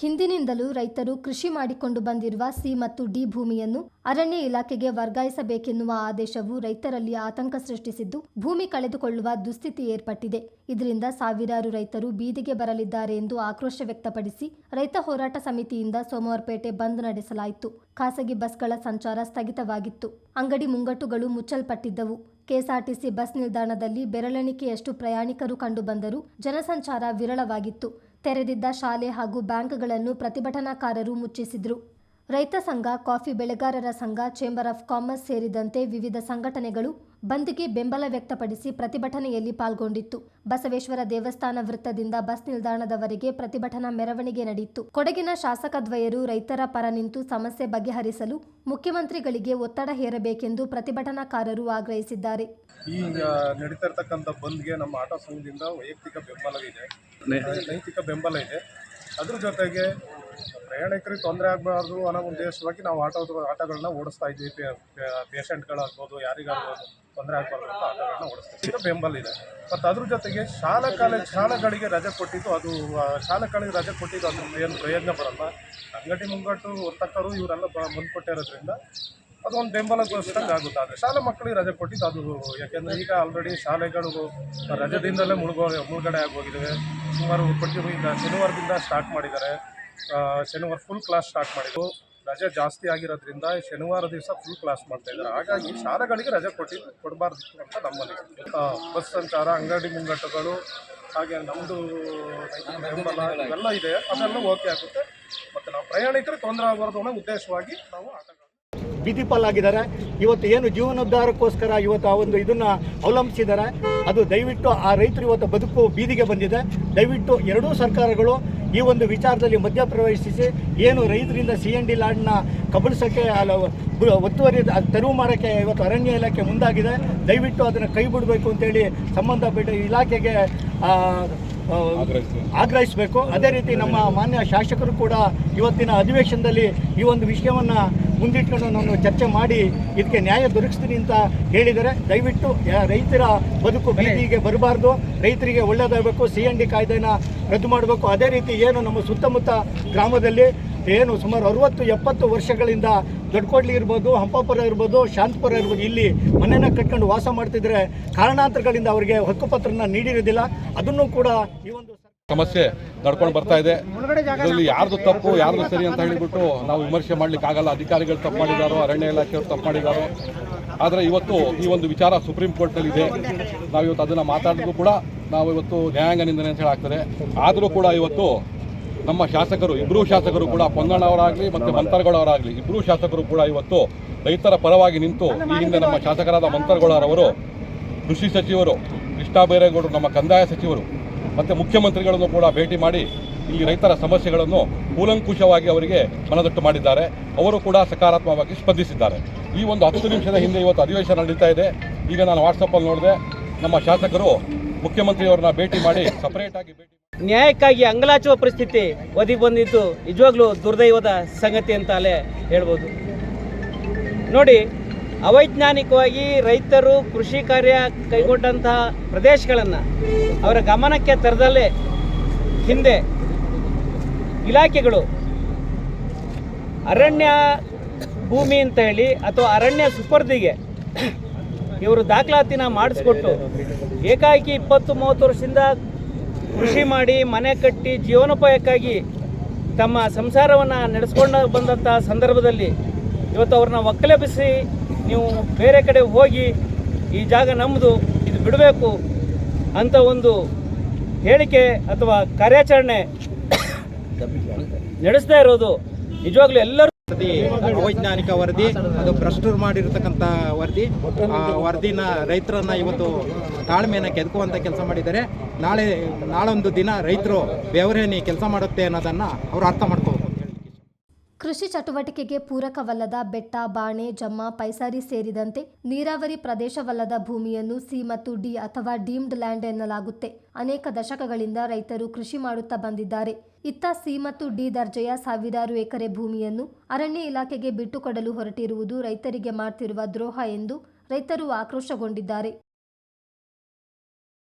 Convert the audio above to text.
ಹಿಂದಿನಿಂದಲೂ ರೈತರು ಕೃಷಿ ಮಾಡಿಕೊಂಡು ಬಂದಿರುವ ಸಿ ಮತ್ತು ಡಿ ಭೂಮಿಯನ್ನು ಅರಣ್ಯ ಇಲಾಖೆಗೆ ವರ್ಗಾಯಿಸಬೇಕೆನ್ನುವ ಆದೇಶವು ರೈತರಲ್ಲಿ ಆತಂಕ ಸೃಷ್ಟಿಸಿದ್ದು ಭೂಮಿ ಕಳೆದುಕೊಳ್ಳುವ ದುಸ್ಥಿತಿ ಏರ್ಪಟ್ಟಿದೆ. ಇದರಿಂದ ಸಾವಿರಾರು ರೈತರು ಬೀದಿಗೆ ಬರಲಿದ್ದಾರೆ ಎಂದು ಆಕ್ರೋಶ ವ್ಯಕ್ತಪಡಿಸಿ ರೈತ ಹೋರಾಟ ಸಮಿತಿಯಿಂದ ಸೋಮವಾರಪೇಟೆ ಬಂದ್ ನಡೆಸಲಾಯಿತು. ಖಾಸಗಿ ಬಸ್ಗಳ ಸಂಚಾರ ಸ್ಥಗಿತವಾಗಿತ್ತು. ಅಂಗಡಿ ಮುಂಗಟ್ಟುಗಳು ಮುಚ್ಚಲ್ಪಟ್ಟಿದ್ದವು. ಕೆಎಸ್ಆರ್ಟಿಸಿ ಬಸ್ ನಿಲ್ದಾಣದಲ್ಲಿ ಬೆರಳೆಣಿಕೆಯಷ್ಟು ಪ್ರಯಾಣಿಕರು ಕಂಡುಬಂದರೂ ಜನಸಂಚಾರ ವಿರಳವಾಗಿತ್ತು. ತೆರೆದಿದ್ದ ಶಾಲೆ ಹಾಗೂ ಬ್ಯಾಂಕ್ಗಳನ್ನು ಪ್ರತಿಭಟನಾಕಾರರು ಮುಚ್ಚಿಸಿದ್ರು ರೈತ ಸಂಘ ಕಾಫಿ ಬೆಳೆಗಾರರ ಸಂಘ ಚೇಂಬರ್ ಆಫ್ ಕಾಮರ್ಸ್ ಸೇರಿದಂತೆ ವಿವಿಧ ಸಂಘಟನೆಗಳು ಬಂದ್ಗೆ ಬೆಂಬಲ ವ್ಯಕ್ತಪಡಿಸಿ ಪ್ರತಿಭಟನೆಯಲ್ಲಿ ಪಾಲ್ಗೊಂಡಿತ್ತು. ಬಸವೇಶ್ವರ ದೇವಸ್ಥಾನ ವೃತ್ತದಿಂದ ಬಸ್ ನಿಲ್ದಾಣದವರೆಗೆ ಪ್ರತಿಭಟನಾ ಮೆರವಣಿಗೆ ನಡೆಯಿತು. ಕೊಡಗಿನ ಶಾಸಕದ್ವಯರು ರೈತರ ಪರ ನಿಂತು ಸಮಸ್ಯೆ ಬಗೆಹರಿಸಲು ಮುಖ್ಯಮಂತ್ರಿಗಳಿಗೆ ಒತ್ತಡ ಹೇರಬೇಕೆಂದು ಪ್ರತಿಭಟನಾಕಾರರು ಆಗ್ರಹಿಸಿದ್ದಾರೆ. ಈ ಆ, ನಡೀತಾ ಇರ್ತಕ್ಕಂಥ ಬಂದ್ಗೆ ನಮ್ಮ ಆಟೋ ಸಂಘದಿಂದ ವೈಯಕ್ತಿಕ ಬೆಂಬಲ ಇದೆ ನೈತಿಕ ಬೆಂಬಲ ಇದೆ. ಅದ್ರ ಜೊತೆಗೆ ಪ್ರಯಾಣಿಕರಿಗೆ ತೊಂದರೆ ಆಗಬಾರ್ದು ಅನ್ನೋ ಉದ್ದೇಶವಾಗಿ ನಾವು ಆಟೋ ಆಟೋಗಳನ್ನ ಓಡಿಸ್ತಾ ಇದ್ವಿ ಪೇಷಂಟ್ಗಳಾಗ್ಬೋದು, ಯಾರಿಗಾಗ್ಬೋದು ತೊಂದರೆ ಆಗಬಾರ್ದು ಅಂತ ಆಟೋಗಳನ್ನ ಓಡಿಸ್ತೀವಿ. ಬೆಂಬಲ ಇದೆ ಮತ್ತು ಅದ್ರ ಜೊತೆಗೆ ಶಾಲಾ ಕಾಲೇಜ್ ಶಾಲೆಗಳಿಗೆ ರಜೆ ಕೊಟ್ಟಿದ್ದು ಅದು ಶಾಲಾ ಕಾಲೇಜ್ ರಜೆ ಕೊಟ್ಟಿದ್ದು ಅದ್ರ ಏನು ಪ್ರಯೋಜನ ಬರಲ್ಲ. ಅಂಗಡಿ ಮುಂಗಟ್ಟು ವರ್ತಕರು ಇವರೆಲ್ಲ ಬ ಮುಂದೆ ಕೊಟ್ಟಿರೋದ್ರಿಂದ ಅದೊಂದು ಬೆಂಬಲಗೋಸ್ಕರ ಆಗುತ್ತೆ. ಆದರೆ ಶಾಲಾ ಮಕ್ಕಳಿಗೆ ರಜೆ ಕೊಟ್ಟಿದ್ದು ಅದು, ಯಾಕೆಂದರೆ ಈಗ ಆಲ್ರೆಡಿ ಶಾಲೆಗಳು ರಜದಿಂದಲೇ ಮುಳುಗೋ, ಮುಳುಗಡೆ ಆಗೋಗಿದ್ದಾವೆ ಸುಮಾರು ಕೊಟ್ಟಿರೋ ಈಗ ಶನಿವಾರದಿಂದ ಸ್ಟಾರ್ಟ್ ಮಾಡಿದ್ದಾರೆ. ಶನಿವಾರ ಫುಲ್ ಕ್ಲಾಸ್ ಸ್ಟಾರ್ಟ್ ಮಾಡಿದ್ದು. ರಜೆ ಜಾಸ್ತಿ ಆಗಿರೋದ್ರಿಂದ ಶನಿವಾರ ದಿವಸ ಫುಲ್ ಕ್ಲಾಸ್ ಮಾಡ್ತಾ ಇದ್ದಾರೆ. ಹಾಗಾಗಿ ಶಾಲೆಗಳಿಗೆ ರಜೆ ಕೊಟ್ಟಿದ್ದು ಕೊಡಬಾರ್ದಿತ್ತು ಅಂತ ನಮ್ಮಲ್ಲಿ. ಬಸ್ ಸಂಚಾರ, ಅಂಗಡಿ ಮುಂಗಟ್ಟುಗಳು, ಹಾಗೆ ನಮ್ಮದು ಬೆಂಬಲ ಇವೆಲ್ಲ ಇದೆ. ಅದೆಲ್ಲ ಓಕೆ ಆಗುತ್ತೆ. ಮತ್ತು ನಾವು ಪ್ರಯಾಣಿಕರು ತೊಂದರೆ ಆಗಬಾರ್ದು ಅನ್ನೋ ಉದ್ದೇಶವಾಗಿ ನಾವು ಪಾಲಾಗಿದ್ದಾರೆ ಇವತ್ತು ಏನು ಜೀವನೋದ್ಧಾರಕ್ಕೋಸ್ಕರ ಇವತ್ತು ಆ ಒಂದು ಇದನ್ನ ಅವಲಂಬಿಸಿದ್ದಾರೆ. ಅದು ದಯವಿಟ್ಟು ಆ ರೈತರು ಇವತ್ತು ಬದುಕು ಬೀದಿಗೆ ಬಂದಿದೆ. ದಯವಿಟ್ಟು ಎರಡೂ ಸರ್ಕಾರಗಳು ಈ ಒಂದು ವಿಚಾರದಲ್ಲಿ ಮಧ್ಯಪ್ರವೇಶಿಸಿ ಏನು ರೈತರಿಂದ ಸಿ ಎನ್ ಡಿ ಲಾಡ್ನ ಕಬಳಿಸೋಕ್ಕೆ ಒತ್ತುವರಿ ತೆರವು ಮಾಡೋಕ್ಕೆ ಇವತ್ತು ಅರಣ್ಯ ಇಲಾಖೆ ಮುಂದಾಗಿದೆ. ದಯವಿಟ್ಟು ಅದನ್ನು ಕೈ ಬಿಡಬೇಕು ಅಂತೇಳಿ ಸಂಬಂಧಪಟ್ಟ ಇಲಾಖೆಗೆ ಆಗ್ರಹಿಸಬೇಕು. ಅದೇ ರೀತಿ ನಮ್ಮ ಮಾನ್ಯ ಶಾಸಕರು ಕೂಡ ಇವತ್ತಿನ ಅಧಿವೇಶನದಲ್ಲಿ ಈ ಒಂದು ವಿಷಯವನ್ನು ಮುಂದಿಟ್ಕೊಂಡು ನಾನು ಚರ್ಚೆ ಮಾಡಿ ಇದಕ್ಕೆ ನ್ಯಾಯ ದೊರಕಿಸ್ತೀನಿ ಅಂತ ಹೇಳಿದರೆ ದಯವಿಟ್ಟು ರೈತರ ಬದುಕು ಬೀದಿಗೆ ಬರಬಾರ್ದು. ರೈತರಿಗೆ ಒಳ್ಳೆಯದಾಗಬೇಕು ಸಿ ಎನ್ ಡಿ ಕಾಯ್ದೆನ ರದ್ದು ಮಾಡಬೇಕು. ಅದೇ ರೀತಿ ಏನು ನಮ್ಮ ಸುತ್ತಮುತ್ತ ಗ್ರಾಮದಲ್ಲಿ ಏನು ಸುಮಾರು ಅರುವತ್ತು ಎಪ್ಪತ್ತು ವರ್ಷಗಳಿಂದ ದೊಡ್ಡಕೋಡ್ಲಿ ಇರ್ಬೋದು ಹಂಪಾಪುರ ಇರ್ಬೋದು ಶಾಂತಪುರ ಇರ್ಬೋದು ಇಲ್ಲಿ ಮನೆನ ಕಟ್ಕೊಂಡು ವಾಸ ಮಾಡ್ತಿದ್ರೆ ಕಾರಣಾಂತರಗಳಿಂದ ಅವರಿಗೆ ಹಕ್ಕುಪತ್ರನ ನೀಡಿರೋದಿಲ್ಲ ಅದನ್ನು ಕೂಡ ಈ ಒಂದು ಸಮಸ್ಯೆ ನಡ್ಕೊಂಡು ಬರ್ತಾ ಇದೆ. ಇದರಲ್ಲಿ ಯಾರ್ದು ತಪ್ಪು, ಯಾರ್ದು ಸರಿ ಅಂತ ಹೇಳಿಬಿಟ್ಟು ನಾವು ವಿಮರ್ಶೆ ಮಾಡ್ಲಿಕ್ಕೆ ಆಗಲ್ಲ. ಅಧಿಕಾರಿಗಳು ತಪ್ಪು ಮಾಡಿದಾರೋ, ಅರಣ್ಯ ಇಲಾಖೆಯವರು ತಪ್ಪು ಮಾಡಿದಾರೋ. ಆದರೆ ಇವತ್ತು ಈ ಒಂದು ವಿಚಾರ ಸುಪ್ರೀಂ ಕೋರ್ಟ್ನಲ್ಲಿ ಇದೆ. ನಾವು ಇವತ್ತು ಅದನ್ನು ಮಾತಾಡಿದ್ರು ಕೂಡ ನಾವು ಇವತ್ತು ನ್ಯಾಯಾಂಗ ನಿಂದನೆ ಅಂತ ಹೇಳಾಗ್ತದೆ. ಆದರೂ ಕೂಡ ಇವತ್ತು ನಮ್ಮ ಶಾಸಕರು ಇಬ್ಬರೂ ಶಾಸಕರು ಕೂಡ ಪೊಂಗಣ್ಣವರಾಗಲಿ ಮತ್ತು ಮಂತ್ರಗಳವರಾಗ್ಲಿ ಇಬ್ಬರೂ ಶಾಸಕರು ಕೂಡ ಇವತ್ತು ರೈತರ ಪರವಾಗಿ ನಿಂತು ಈ ಹಿಂದೆ ನಮ್ಮ ಶಾಸಕರಾದ ಮಂತರ್ಗಳವರವರು, ಕೃಷಿ ಸಚಿವರು, ಕೃಷ್ಣ ಬೈರೇಗೌಡರು, ನಮ್ಮ ಕಂದಾಯ ಸಚಿವರು ಮತ್ತು ಮುಖ್ಯಮಂತ್ರಿಗಳನ್ನು ಕೂಡ ಭೇಟಿ ಮಾಡಿ ಈ ರೈತರ ಸಮಸ್ಯೆಗಳನ್ನು ಕೂಲಂಕುಷವಾಗಿ ಅವರಿಗೆ ಮನದಟ್ಟು ಮಾಡಿದ್ದಾರೆ. ಅವರು ಕೂಡ ಸಕಾರಾತ್ಮಕವಾಗಿ ಸ್ಪಂದಿಸಿದ್ದಾರೆ. ಈ ಒಂದು ಹತ್ತು ನಿಮಿಷದ ಹಿಂದೆ ಇವತ್ತು ಅಧಿವೇಶನ ನಡೀತಾ ಇದೆ. ಈಗ ನಾನು ವಾಟ್ಸಪ್ಪಲ್ಲಿ ನೋಡಿದೆ, ನಮ್ಮ ಶಾಸಕರು ಮುಖ್ಯಮಂತ್ರಿಯವರನ್ನ ಭೇಟಿ ಮಾಡಿ ಸಪರೇಟಾಗಿ ಭೇಟಿ ನ್ಯಾಯಕ್ಕಾಗಿ ಅಂಗಲಾಚುವ ಪರಿಸ್ಥಿತಿ ಒದಗಿ ಬಂದಿದ್ದು ನಿಜವಾಗ್ಲೂ ದುರ್ದೈವದ ಸಂಗತಿ ಅಂತಲೇ ಹೇಳ್ಬೋದು. ನೋಡಿ ಅವೈಜ್ಞಾನಿಕವಾಗಿ ರೈತರು ಕೃಷಿ ಕಾರ್ಯ ಕೈಗೊಂಡಂತಹ ಪ್ರದೇಶಗಳನ್ನು ಅವರ ಗಮನಕ್ಕೆ ತರದಲ್ಲೇ ಹಿಂದೆ ಇಲಾಖೆಗಳು ಅರಣ್ಯ ಭೂಮಿ ಅಂತ ಹೇಳಿ ಅಥವಾ ಅರಣ್ಯ ಸುಪರ್ದಿಗೆ ಇವರು ದಾಖಲಾತಿನ ಮಾಡಿಸ್ಕೊಟ್ಟು ಏಕಾಏಕಿ ಇಪ್ಪತ್ತು ಮೂವತ್ತು ವರ್ಷದಿಂದ ಕೃಷಿ ಮಾಡಿ ಮನೆ ಕಟ್ಟಿ ಜೀವನೋಪಾಯಕ್ಕಾಗಿ ತಮ್ಮ ಸಂಸಾರವನ್ನು ನಡೆಸ್ಕೊಂಡು ಬಂದಂಥ ಸಂದರ್ಭದಲ್ಲಿ ಇವತ್ತು ಅವ್ರನ್ನ ಒಕ್ಕಲೆಬ್ಬಿಸಿ ನೀವು ಬೇರೆ ಕಡೆ ಹೋಗಿ ಈ ಜಾಗ ನಮ್ಮದು ಇದು ಬಿಡಬೇಕು ಅಂತ ಒಂದು ಹೇಳಿಕೆ ಅಥವಾ ಕಾರ್ಯಾಚರಣೆ ನಡೆಸ್ತಾ ಇರೋದು. ನಿಜವಾಗ್ಲೂ ಎಲ್ಲರೂ ವರದಿ, ಅವೈಜ್ಞಾನಿಕ ವರದಿ, ಅದು ಭ್ರಷ್ಟರು ಮಾಡಿರ್ತಕ್ಕಂಥ ವರದಿ. ಆ ವರದಿನ ರೈತರನ್ನ ಇವತ್ತು ತಾಳ್ಮೆಯನ್ನು ಕೆದ್ಕುವಂಥ ಕೆಲಸ ಮಾಡಿದ್ದಾರೆ. ನಾಳೆ, ನಾಳೊಂದು ದಿನ ರೈತರು ಬೆವರೇನಿ ಕೆಲಸ ಮಾಡುತ್ತೆ ಅನ್ನೋದನ್ನು ಅವರು ಅರ್ಥ ಮಾಡ್ಕೋಬೇಕು. ಕೃಷಿ ಚಟುವಟಿಕೆಗೆ ಪೂರಕವಲ್ಲದ ಬೆಟ್ಟ, ಬಾಣೆ, ಜಮ್ಮ, ಪೈಸಾರಿ ಸೇರಿದಂತೆ ನೀರಾವರಿ ಪ್ರದೇಶವಲ್ಲದ ಭೂಮಿಯನ್ನು ಸಿ ಮತ್ತು ಡಿ ಅಥವಾ ಡೀಮ್ಡ್ ಲ್ಯಾಂಡ್ ಎನ್ನಲಾಗುತ್ತೆ. ಅನೇಕ ದಶಕಗಳಿಂದ ರೈತರು ಕೃಷಿ ಮಾಡುತ್ತಾ ಬಂದಿದ್ದಾರೆ. ಇತ್ತ ಸಿ ಮತ್ತು ಡಿ ದರ್ಜೆಯ ಸಾವಿರಾರು ಎಕರೆ ಭೂಮಿಯನ್ನು ಅರಣ್ಯ ಇಲಾಖೆಗೆ ಬಿಟ್ಟುಕೊಡಲು ಹೊರಟಿರುವುದು ರೈತರಿಗೆ ಮಾಡ್ತಿರುವ ದ್ರೋಹ ಎಂದು ರೈತರು ಆಕ್ರೋಶಗೊಂಡಿದ್ದಾರೆ.